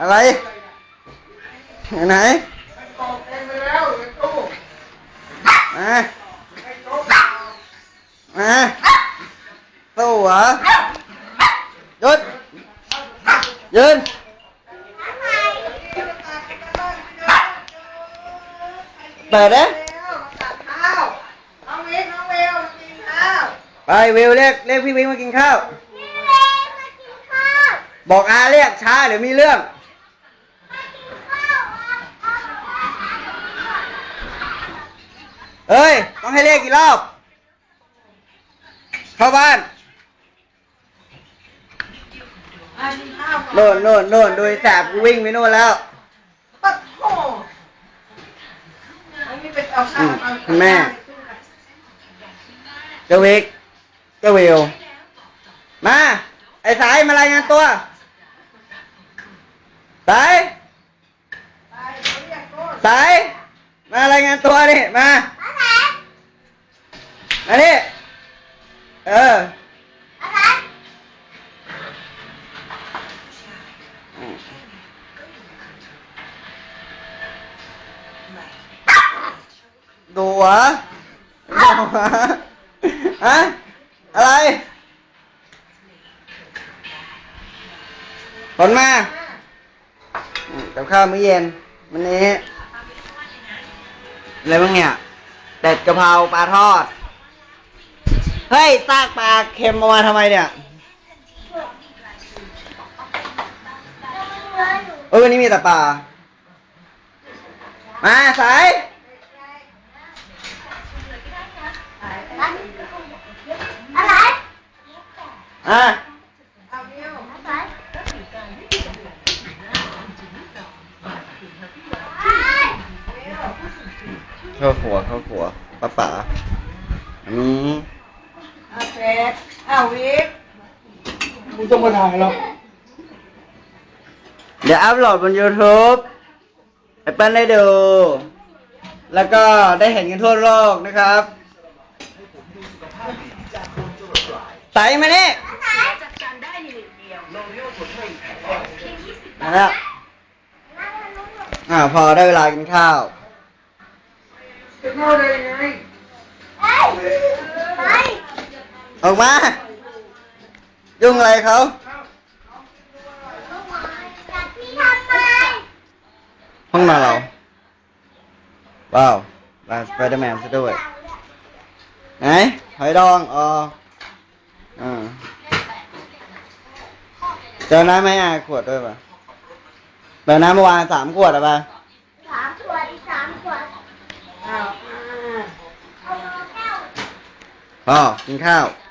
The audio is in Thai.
อะไรไหนตกเองไปแล้วในตู้มามาตู้เหรอหยุดยืนเปิดนะตักข้าวน้องวิกน้องเวลมากินข้าวไปวิวเรียกเรียกพี่วิงมากินข้าว บอกอาเรียกช้าเดี๋ยวมีเรื่อง เอ้ย ต้องให้เรียกกี่รอบ เข้าบ้านโน่นโน่นโน่นโดยแสบกูวิ่งไปโน่นแล้วปัดโถอันนี้เป็นเอาข้าวเอาคุณแม่เจวิกเจวิวมา ไอ้สายมารายงานตัว สายไปเดี๋ยวเรียกโทษสา กับข้าวมื้อเย็น วันนี้ อะไรบ้างเนี่ยเป็ดกะเพราปลาทอด เฮ้ยซากปลาเค็มเอามาทำไมเนี่ยเออวันนี้มีแต่ปลา มาสายอะไรอะ เอาเดียว เข้าขัวเข้าขัวป้าป๋าอันนี้เอาเสร็จเอาวิกมึงต้องมาถ่ายหรอกเดี๋ยวอัพโหลดบน YouTube ให้เปิ้ลได้ดู แล้วก็ได้เห็นกันทั่วโลกนะครับใส่มานี่มาแล้วอ่าพอได้เวลากินข้าว จะเข้าได้ยังไงออกมา ยุ่งอะไรเขาห้องนอนเราว้าวลานสไปเดอร์แมนซะด้วย ไหนหอยดองอ๋ออ่าเจอน้ำไหมอะขวดด้วยป่ะเจอน้ำเมื่อวานสามขวดอะป่ะ สามขวดอีกสามขวด เอา